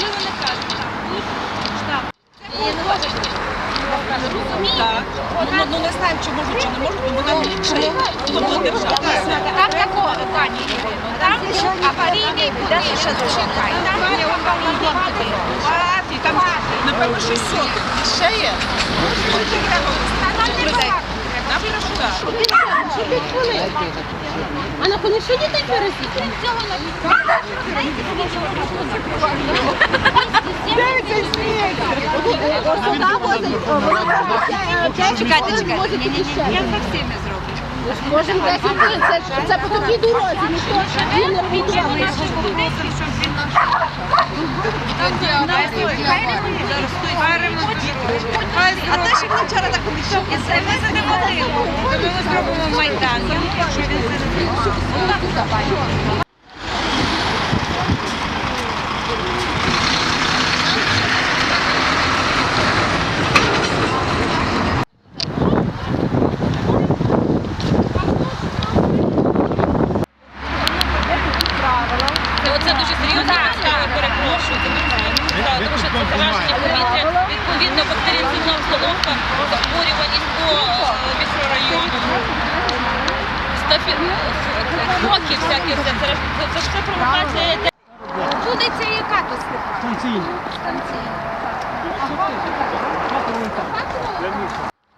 Людмила Некрасна, штаб. Так. Ну, не знаємо, чи можуть, чи не можуть, тому там ліпше. Тобто держава. Там такого питання, Ірино. Там аварійний будинок. Там є аварійний будинок. Багаті, там, напевно, 600. Ще є? А на конюшині так виразіть? Цього на коні що дітей пересіти? Чекайте, чекайте. Я за всіми зроблю. Можемо 10 хвилин, це, це по такій дорозі, ніхто він не. А те, що ми вчора так це ми сидимо тихо. Ми зробимо майдан. Він Це дуже серйозна справа, перепрошую. Тому що це зараження повітря, відповідно бактеріоцидна обстановка, захворюваність по е, мікрорайону. Стафілококки всякі, це, все провокація. Туди це яка тут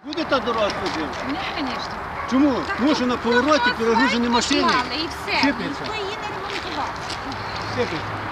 Буде та дорога ходити? Ну, звісно. Чому? Тому що на повороті перегружені машини. І все. Ніхто її не ремонтував. Сипляться.